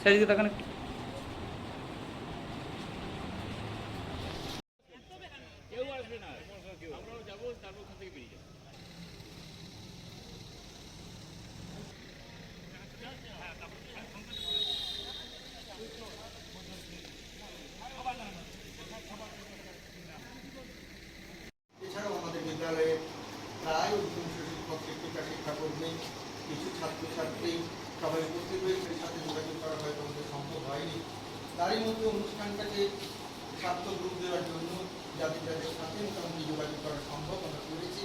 সেদিকে তাকান একটু। এছাড়াও আমাদের বিদ্যালয়ে প্রায় অধিকাংশ শিক্ষক শিক্ষিকা শিক্ষাকর্মী কিছু ছাত্রছাত্রী সবাই উপস্থিত হয়েছে সাথে যোগাযোগ করা হয়তো আমাদের সম্ভব হয়নি। তারই মধ্যে অনুষ্ঠানটাকে সার্থক রূপ দেওয়ার জন্য যাদের যাদের সাথে মোটামুটি যোগাযোগ করা সম্ভব আমরা করেছি।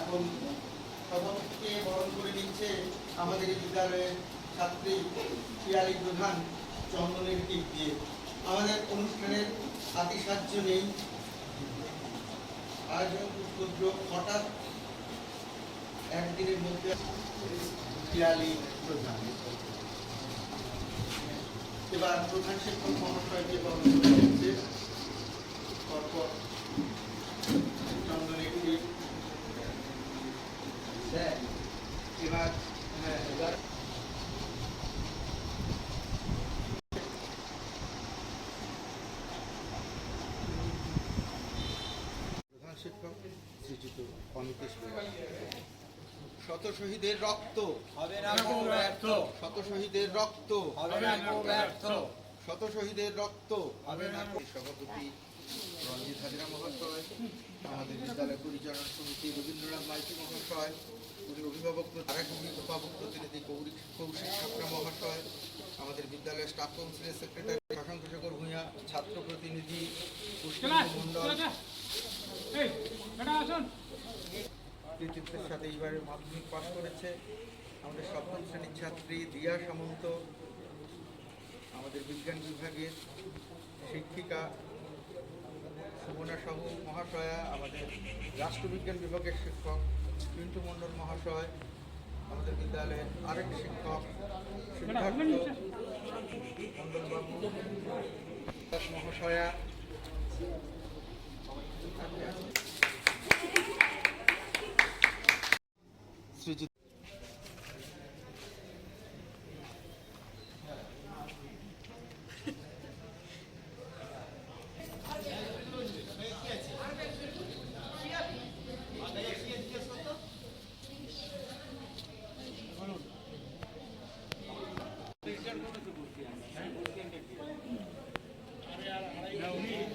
এখন সভাপতিকে বরণ করে নিচ্ছে আমাদের বিদ্যালয়ের ছাত্রী পিয়ালি প্রধান চন্দনের টিপ দিয়ে। আমাদের অনুষ্ঠানের আতিসাহ্য নেই। আয়োজন হঠাৎ একদিনের মধ্যে পিয়ালি প্রধান। এবার প্রধান শিক্ষক মহাশয়কে বরণ করে নিচ্ছে পরপর চন্দন একটি। এবার হ্যাঁ এবার। শিক্ষক শ্রীযুক্ত অমিতেশ। শত শহীদের রক্ত। হবে না ব্যর্থ। শত শহীদের রক্ত। হবে না ব্যর্থ। শত শহীদের রক্ত। হবে না সভাপতি রঞ্জিত হাজরা মহাশয় আমাদের বিদ্যালয় পরিচালনা সমিতি রবীন্দ্রনাথ মাইতি মহাশয় উনি অভিভাবক অভিভাবক প্রতিনিধি কৌরিক কৌশিক মহাশয় আমাদের বিদ্যালয়ের স্টাফ কাউন্সিলের সেক্রেটারি শশাঙ্ক শেখর ভূঁইয়া ছাত্র প্রতিনিধি কৃতিত্বের সাথে এইবারে মাধ্যমিক পাশ করেছে। আমাদের সপ্তম শ্রেণির ছাত্রী দিয়া সামন্ত, আমাদের বিজ্ঞান বিভাগের শিক্ষিকা সুমনা সাহু মহাশয়া, আমাদের রাষ্ট্রবিজ্ঞান বিভাগের শিক্ষক পিন্টু মণ্ডল মহাশয়, আমাদের বিদ্যালয়ের আরেক শিক্ষক সিদ্ধার্থ মণ্ডলবাবু মহাশয়া শ্রীযুক্ত বিবেকানন্দ আমাদের বিদ্যালয়